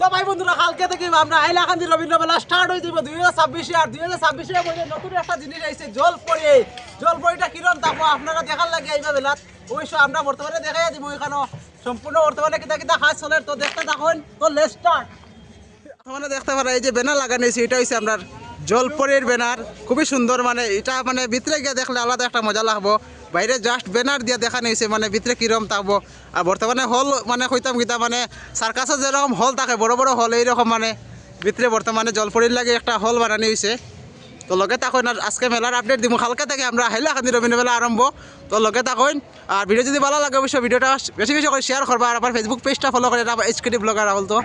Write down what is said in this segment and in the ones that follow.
তো ভাই বন্ধুরা, কালকে থেকে আমরা হাইলাকান্দি রবীন্দ্র মেলা স্টার্ট হয়ে যাবে দুই হাজার ছাব্বিশে আর দুই হাজার ছাব্বিশে নতুন একটা জিনিস আইছে, জলপরি। জলপরিটা কিরম তারপর আপনারা দেখার লাগে আইবা বেলাত অবশ্য আমরা বর্তমানে দেখাই দিব এখানে সম্পূর্ণ বর্তমানে কিতা কিতা কাজ চলে তো দেখতে থাকুন, তো লেট স্টার্ট মানে দেখতে পারা, এই যে ব্যানার লাগানো হয়েছে, এটা হচ্ছে আপনার জলপরির ব্যানার। খুবই সুন্দর মানে এটা মানে ভিতরে গিয়ে দেখলে আলাদা একটা মজা লাগবো। বাইরে জাস্ট ব্যানার দিয়ে দেখানো হয়েছে মানে ভিতরে কিরম থাকব। আর বর্তমানে হল মানে কইতাম কিতা মানে সার্কাসে যেরকম হল থাকে, বড় বড় হল এইরকম মানে ভিতরে বর্তমানে জলপরির লাগে একটা হল বানানো হয়েছে তো লগে থাকুন আর আজকে মেলার আপডেট দিব কালকে থেকে আমরা হাইলাকান্দি রবীন্দ্র মেলা আরম্ভ তো লগে থাকুন আর ভিডিও যদি ভালো লাগে অবশ্যই ভিডিওটা বেশি বেশি করে শেয়ার করবা আর আমার ফেসবুক পেজটা ফলো করে রাখবা এইচকেডি ব্লগার রাহুল তো।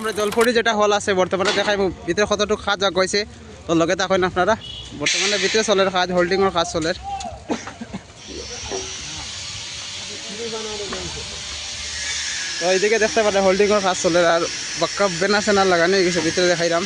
আমরা জলপরি যেটা হল আছে বর্তমানে দেখাই ভিতরে কতটুকু কাজ গেছে তো লগে থাকেন আপনারা। বর্তমানে ভিতরে চলের কাজ হোল্ডিংয়ের কাজ চলের এইদিকে দেখতে পারে হোল্ডিংয়ের কাজ চলে আর বাক্কা বেনা সেনার লাগানো হয়ে গেছে ভিতরে দেখাইলাম।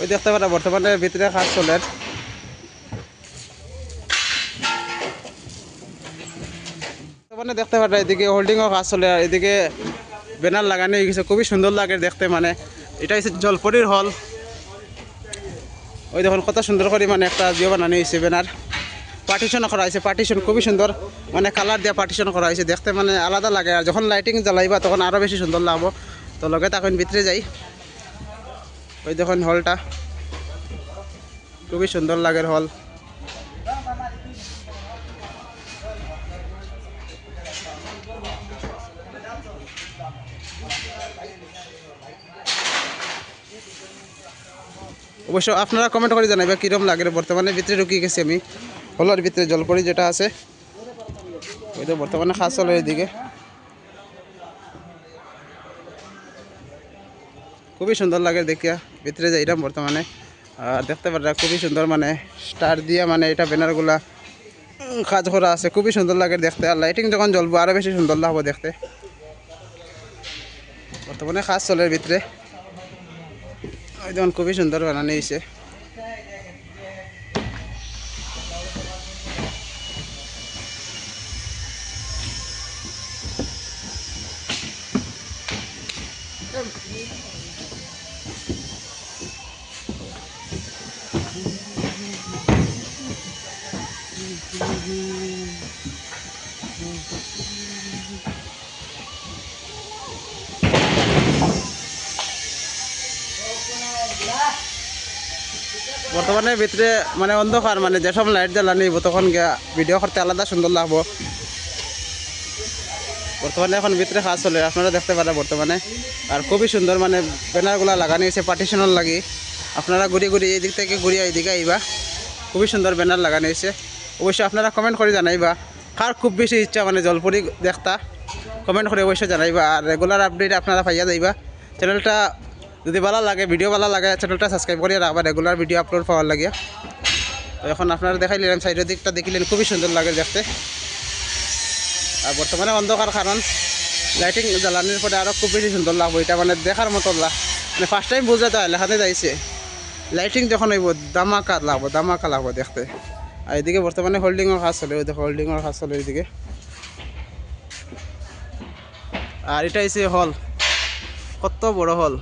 ওই দেখতে পারে বর্তমানে ভিতরে কাজ চলে বর্তমানে দেখতে পারে এদিকে হোল্ডিংও কাজ চলে আর এদিকে ব্যানার লাগানো হয়ে গেছে, খুবই সুন্দর লাগে দেখতে মানে। এটা হচ্ছে জলপরির হল। ওই দেখুন কত সুন্দর করে মানে একটা জিও বানানো হয়েছে ব্যানার। পার্টিশন করা হয়েছে পার্টিশন খুবই সুন্দর। মানে কালার দিয়ে পার্টিশন করা হয়েছে, দেখতে মানে আলাদা লাগে। আর যখন লাইটিং জ্বালাইবা তখন আরও বেশি সুন্দর লাগবো। তো লগে তখন ভিতরে যাই। ওই দেখুন হলটা। খুবই সুন্দর লাগে হল। অবশ্য আপনারা কমেন্ট করে জানাবে কীরকম লাগে বর্তমানে? ভিতরে ঢুকিয়ে গেছি আমি। হলের ভিতরে জলপরি যেটা আছে, ওই তো বর্তমানে খাস চলে এদিকে খুবই সুন্দর লাগে দেখিয়া, ভিতরে যাইলাম বর্তমানে। আর দেখতে পারা খুবই সুন্দর মানে স্টার দিয়া মানে এটা ব্যানারগুলা কাজ করা আছে। খুবই সুন্দর লাগে দেখতে। আর লাইটিং যখন জ্বলবো আরও বেশি সুন্দর লাগবো দেখতে। বর্তমানে কাজ চলে এর ভিতরে। খুবই সুন্দর বানানো হয়েছে। বর্তমানে ভিতরে মানে অন্ধকার মানে যেসব লাইট জ্বালা জ্বালানি তখন ভিডিও করতে আলাদা সুন্দর লাগবো। বর্তমানে এখন ভিতরে কাজ চলে, আপনারা দেখতে পারেন বর্তমানে। আর খুবই সুন্দর মানে ব্যানারগুলা লাগানো হয়েছে পার্টিশনের লাগি। আপনারা ঘুরি ঘুরি এই দিক থেকে ঘুরিয়ে এইদিকে আইবা। খুবই সুন্দর ব্যানার লাগানো হয়েছে। অবশ্যই আপনারা কমেন্ট করে জানাইবা। কার খুব বেশি ইচ্ছা মানে জলপুরি দেখতা কমেন্ট করে অবশ্যই জানাইবা। আর রেগুলার আপডেট আপনারা পাইয়া যাইবা। চ্যানেলটা যদি ভালো লাগে ভিডিও ভালো লাগে চ্যানেলটা সাবস্ক্রাইব করে রাখবা রেগুলার ভিডিও আপলোড পাওয়ার লাগে তো এখন আপনারা দেখাইলেন সাইডের দিকটা দেখিলেন, খুবই সুন্দর লাগে দেখতে। আর বর্তমানে অন্ধকার কারণ লাইটিং জ্বালানির পরে আরও খুব বেশি সুন্দর লাগবো, এটা মানে দেখার মতো লাগ মানে ফার্স্ট টাইম বোঝা যায় লেখাতে যাইছে। লাইটিং যখন হইব দামাকা লাগবো দামাকা লাগবো দেখতে। আর এদিকে বর্তমানে হোল্ডিংয়ের কাজ চলে, ওই দেখো হোল্ডিংয়ের কাজ চলে এদিকে। আর এটা হচ্ছে হল কত বড় হল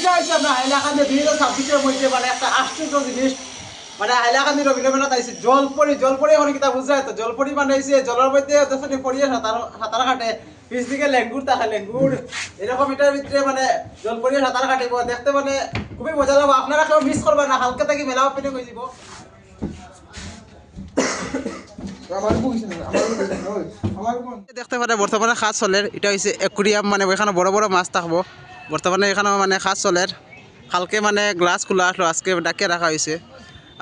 এটা হচ্ছে আমরা হাইলাকান্দি দুই হাজার ছাব্বিশের মধ্যে মানে একটা আশ্চর্য জিনিস। মানে হাইলাকান্দি রবীন্দ্র মেলা তাইছে জলপরি জলপরি এখন কিতা বুঝায় তো জলপরি মানে হয়েছে জলের মধ্যে যখন পড়িয়ে সাঁতার সাঁতার কাটে পিছ দিকে লেঙ্গুর থাকে লেঙ্গুর এরকম এটার ভিতরে মানে জলপরি সাঁতার কাটিব দেখতে মানে খুবই মজা লাগবে। আপনারা কেউ মিস করবেন না হালকা থেকে মেলা ওপেনিং হয়ে যাব দেখতে পারে বর্তমানে কাজ চলের এটা হচ্ছে একুরিয়াম মানে এখানে বড় বড় মাছ থাকব। বর্তমানে এখানে মানে কাজ চলের কালকে মানে গ্লাস খোলা আসলো আজকে ডাকে রাখা হয়েছে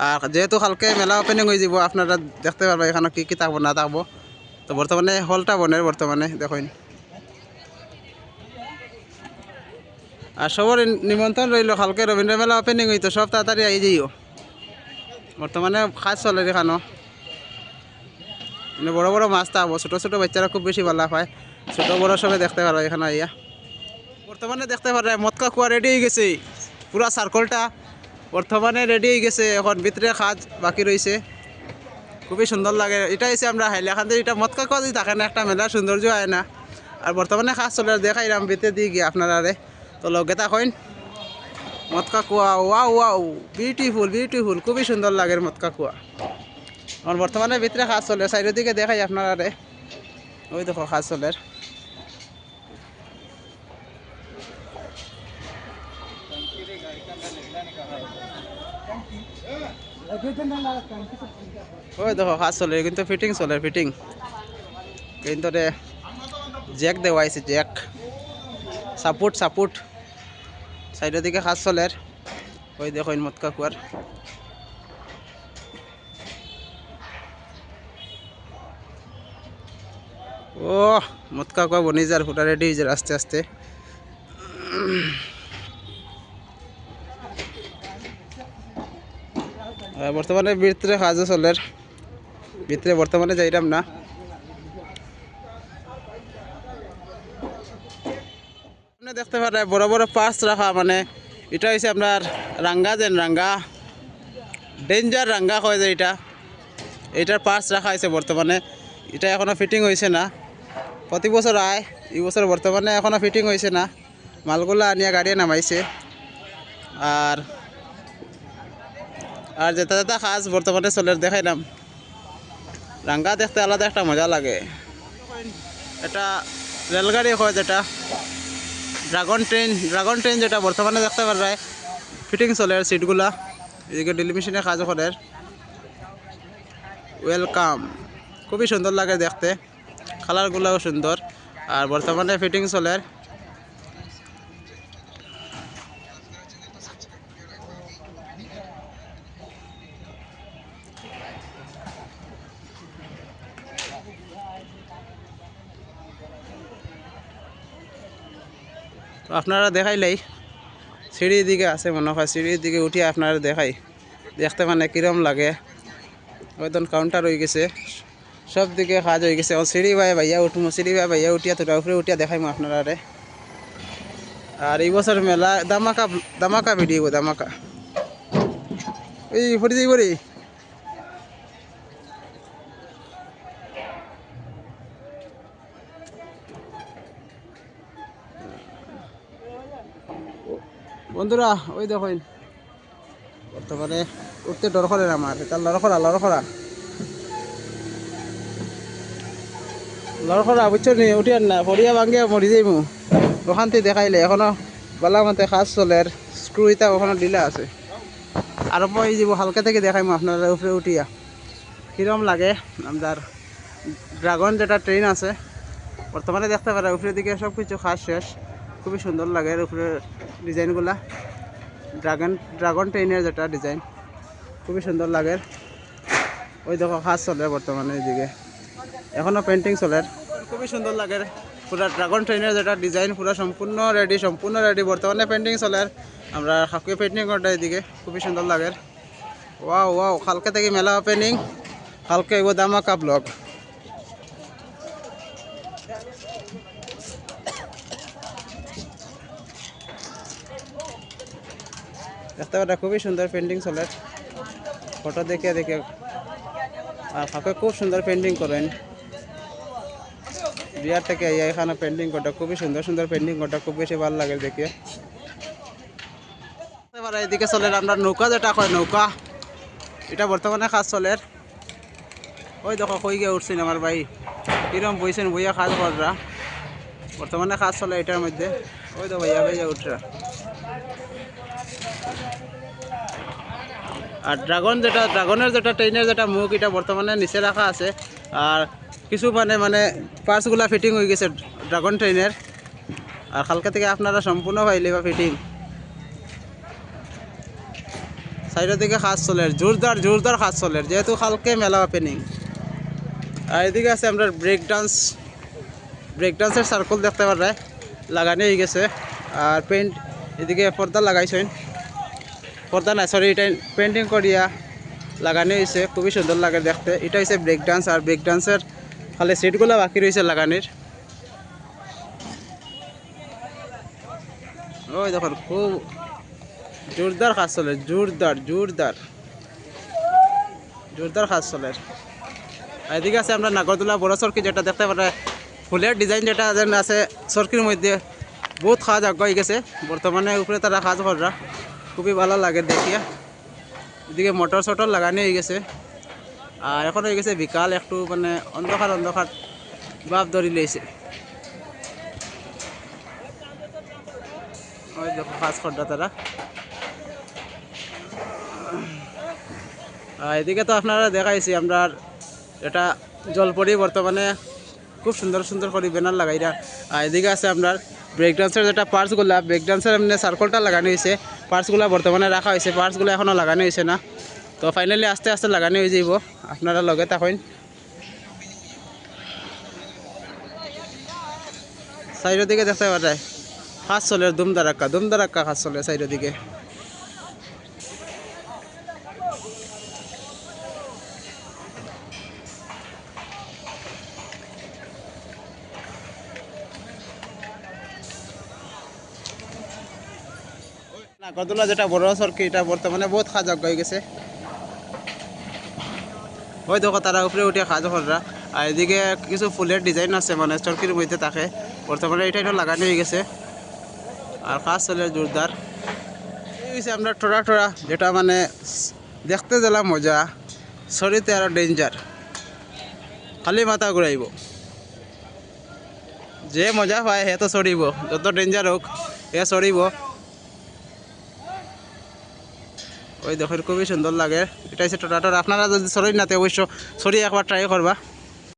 আর যেহেতু কালকে মেলা ওপেনিং হয়ে যাব, আপনারা দেখতে পারবেন এখানে কী কী থাকব না থাকব তো বর্তমানে হলটা বনের বর্তমানে দেখুন। আর সবার নিমন্ত্রণ রইল কালকে রবীন্দ্র মেলা ওপেনিং হইতো সব তাড়াতাড়ি আই যাইও। বর্তমানে কাজ চলে এখানো মানে বড় বড় মাছ থাকব ছোটো ছোটো বাচ্চারা খুব বেশি ভালো পায়। ছোটো বড় সবে দেখতে পারো এখানে আইয়া বর্তমানে দেখতে পারে মটকা কুয়া রেডি হয়ে গেছে। পুরা সার্কলটা বর্তমানে রেডি হয়ে গেছে। এখন ভিতরে কাজ বাকি রয়েছে খুবই সুন্দর লাগে। এটা হচ্ছে আমরা হাইলাকান্দি, এটা মটকা কুয়া যদি থাকে না, একটা মেলা সৌন্দর্য হয় না। আর বর্তমানে কাজ চলে দেখাইলাম, ভিতরে দিয়ে গিয়ে আপনারা তো লগে কইন মটকা কুয়া ওয়াও ওয়াও বিউটিফুল বিউটিফুল খুবই সুন্দর লাগে মটকা কুয়া আমার বর্তমানে ভিতরে কাজ চলে সাইডের দিকে দেখাই আপনারা রে ওই দেখো কাজ চলে। ওই দেখো কাজ চলে কিন্তু ফিটিং চলে ফিটিং কিন্তু রে, জ্যাক দেওয়া আছে, জ্যাক। Support support. সাইডের দিকে কাজ চলে। ওই দেখো মটকা কুয়ার। ও মটকা কুয়া বনি যার, ফুটা রেডি হয়ে যার আস্তে আস্তে। বর্তমানে ভিতরে কাজও চলের। ভিতরে বর্তমানে যাইলাম না। আপনি দেখতে পারেন, বড় বড় পাস রাখা মানে এটা হচ্ছে আপনার রাঙ্গা যেন রাঙ্গা। ডেঞ্জার রাঙ্গা কয় যে এটা। এটার পাস রাখা হয়েছে বর্তমানে। এটা এখনও ফিটিং হয়েছে না। প্রতি বছর আয়, এই বছর বর্তমানে এখনও ফিটিং হয়েছে না। মালগুলো আনিয়া গাড়িয়ে নামাইছে। আর আর যেটা যেটা কাজ বর্তমানে চলে দেখাইলাম রাঙ্গা দেখতে আলাদা একটা মজা লাগে। এটা রেলগাড়ি হয় যেটা। ড্রাগন ট্রেন ড্রাগন ট্রেন যেটা বর্তমানে দেখতে পারবে। ফিটিং চলে সিটগুলা। এদিকে ড্রিল মেশিনে কাজ করে। ওয়েলকাম খুবই সুন্দর লাগে দেখতে। কালারগুলোও সুন্দর। আর বর্তমানে ফিটিং চলে। তো আপনারা দেখাইলেই সিঁড়ির দিকে আছে মনে হয়, সিঁড়ির দিকে উঠিয়ে আপনারা দেখাই। দেখতে মানে কিরম লাগে। ওইতন কাউন্টার হয়ে গেছে। সব দিকে কাজ হয়ে গেছে। সিঁড়ি বাই ভাইয়া উঠবো সিঁড়ি বাই ভাইয়া উঠিয়া তোরা উপরে উঠিয়া দেখাইমো আপনারা আর এই বছর মেলা দামাকা দামাকা ভিডিও দামাকা এই ফরি যাই বন্ধুরা, ওই দেখেন। বর্তমানে উঠতে ডর করে আমার এটা লড় করা লড় করা লড় করা বুঝছ নি? উঠিয়ার না ফরিয়া ভাঙ্গে মরি যাইমু। ওখানতে দেখাইলে, এখনও বালা মতে কাজ চলে স্ক্রু ইটা ওখানে ডিলা আছে। আর মই যাব হালকা থেকে দেখাইমু আপনারা উপরে উঠিয়া। কিরম লাগে আপনার ড্রাগন যেটা ট্রেন আছে। বর্তমানে দেখতে পারে উপরের দিকে সব কিছু কাজ শেষ। খুবই সুন্দর লাগে এর উপরে ডিজাইনগুলা। ড্রাগন ড্রাগন ট্রেনের যেটা ডিজাইন, খুবই সুন্দর লাগে। ওই দেখো কাজ চলে বর্তমানে এদিকে এখনও পেন্টিং চলে। খুবই সুন্দর লাগে পুরা ড্রাগন ট্রেনের যেটা ডিজাইন, পুরো সম্পূর্ণ রেডি সম্পূর্ণ রেডি বর্তমানে পেন্টিং চলে। আমরা হাফকে পেন্টিং করতে এদিকে খুবই সুন্দর লাগে। ওয়াও ওয়াও কালকে থেকে মেলা ওপেনিং কালকে এগো দামাকা ব্লগ পারে খুবই সুন্দর পেন্টিং চলে। ফটো দেখে দেখে। আর কাকে খুব সুন্দর পেন্টিং করেন। বিয়ার থেকে এখানে পেন্টিং করটা খুবই সুন্দর সুন্দর পেন্টিং করটা খুব বেশি ভালো লাগে দেখে। এদিকে চলে আমরা নৌকা, যেটা কয় নৌকা। এটা বর্তমানে কাজ চলে। ওই দেখো, কই গিয়ে উঠছেন আমার ভাই। কিরম বইছেন, বইয়া কাজ কররা। বর্তমানে কাজ চলে এটার মধ্যে। ওই তো ভাইয়া ভাইয়া উঠরা। আর ড্রাগন যেটা ড্রাগনের যেটা ট্রেনের যেটা মুখ, এটা বর্তমানে নিচে রাখা আছে। আর কিছু মানে মানে পার্টসগুলো ফিটিং হয়ে গেছে ড্রাগন ট্রেনের আর কালকে থেকে আপনারা সম্পূর্ণ পাইলে বা ফিটিং সাইডের দিকে কাজ চলে জোরদার জোরদার কাজ চলে, যেহেতু কালকে মেলা ওপেনিং আর এদিকে আছে আমরা ব্রেক ডান্স ব্রেক ডান্সের সার্কল দেখতে পারে লাগানো হয়ে গেছে। আর পেন্ট এদিকে পর্দা লাগাইছেন। পর্দা না সরি এটা পেন্টিং করিয়া লাগানো হয়েছে খুবই সুন্দর লাগে দেখতে। এটা হচ্ছে ব্রেক ডান্স আর ব্রেক ডান্সের খালি সিটগুলো বাকি রয়েছে লাগানির। ওই দেখুন, খুব জোরদার কাজ চলে, জোরদার জোরদার। জোরদার কাজ চলে। এদিকে আছে আমরা নাগরদোলা বড় সরকি যেটা দেখতে পারে, ফুলের ডিজাইন যেটা আছে সরকির মধ্যে বহুত কাজ আগাই গেছে। বর্তমানে উপরে তারা কাজ করা খুবই ভালো লাগে দেখিয়া এদিকে মোটর সটর লাগানো হয়ে গেছে। আর এখন হয়ে গেছে বিকাল, একটু মানে অন্ধকার অন্ধকার ভাব ধরি লইছে ওই দেখো কাজ তারা এদিকে তো আপনারা দেখাইছি, আমরা এটা জলপরি বর্তমানে খুব সুন্দর সুন্দর করে ব্যানার লাগাইরা। এদিকে আছে আপনার ব্রেক ডান্সের যেটা পার্টসগুলা ব্রেক ডান্সের এমনি সার্কলটা লাগানো হয়েছে। পার্টসগুলা বর্তমানে রাখা হয়েছে, পার্টসগুলো এখনও লাগানো হয়েছে না। তো ফাইনালি আস্তে আস্তে লাগানো হয়ে যাব আপনারা লগে তখন সাইডের দিকে দেখতে পারে কাজ চলে দুম দারাক্কা দুম দারাক্কা কাজ চলে সাইডের দিকে নাগরদোলা যেটা বড় সরকি এটা বর্তমানে বহুত কাজ হয়ে গেছে। ওই দেখো, তারা উপরে উঠে কাজ করা আর এদিকে কিছু ফুলের ডিজাইন আছে মানে চরকির মধ্যে থাকে। বর্তমানে এটা এটা লাগানো হয়ে গেছে। আর কাজ চলে জোরদার হচ্ছে আমরা টোরা টোরা যেটা মানে দেখতে গেলাম মজা শরীরতে আরও ডেঞ্জার খালি মাথা ঘুরাইব যে মজা পায় হে তো চড়িব যত ডেঞ্জার হোক হে চড়িব ওই দেখো, খুবই সুন্দর লাগে। এটা হচ্ছে টোটাটোর আপনারা যদি সরি না নাতে অবশ্য সরি একবার ট্রাই করবা।